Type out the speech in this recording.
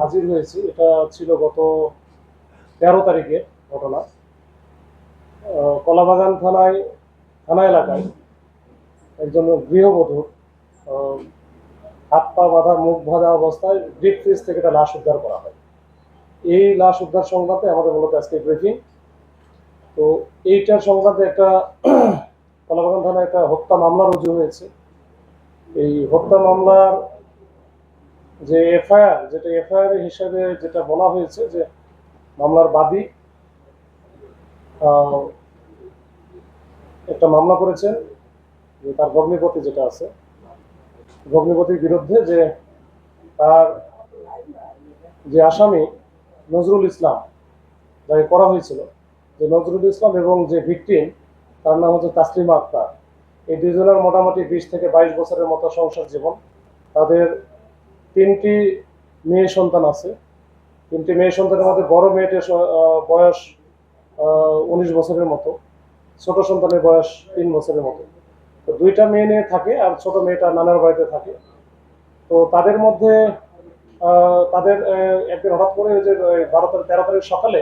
হাজির হয়েছি। এটা ছিল গত তেরো তারিখের ঘটনা। কলাবাগান থানায়, থানা এলাকায় একজন গৃহবধূর হাত পা বাঁধা, মুখ বাঁধা অবস্থায় ডিপ ফ্রিজ থেকে একটা লাশ উদ্ধার করা হয়। এই লাশ উদ্ধার সংক্রান্তে আমাদের মূলত আজকে ব্রিফিং। তো এইটার সংক্রান্তে একটা কলাবাগান থানায় একটা হত্যা মামলা রুজু হয়েছে। এই হত্যা মামলার যে এফআইআর, যেটা এফআইআর হিসাবে যেটা বলা হয়েছে যে মামলার বাদী একটা মামলা করেছেন যে তার ভগ্নিপতি যেটা আছে, ভগ্নিপতির বিরুদ্ধে যে তার যে আসামি নজরুল ইসলাম, যাকে করা হয়েছিল, যে নজরুল ইসলাম এবং যে ভিকটিম, তার নাম হচ্ছে তাসলিমা আক্তার। এই দুজনের মোটামুটি বিশ থেকে বাইশ বছরের মতো সংসার জীবন। তাদের তিনটি মেয়ে সন্তান আছে। তিনটি মেয়ে সন্তানের মধ্যে বড় মেয়েটির বয়স উনিশ বছরের মতো। ছোট সন্তানের বয়স তিন বছরের মতো। তো দুইটা মেয়ে নিয়ে থাকে আর ছোট মেয়েটা নানার বাড়িতে থাকে। তো তাদের মধ্যে তাদের একদিন হঠাৎ করে যে বারো তারিখ, তেরো তারিখ সকালে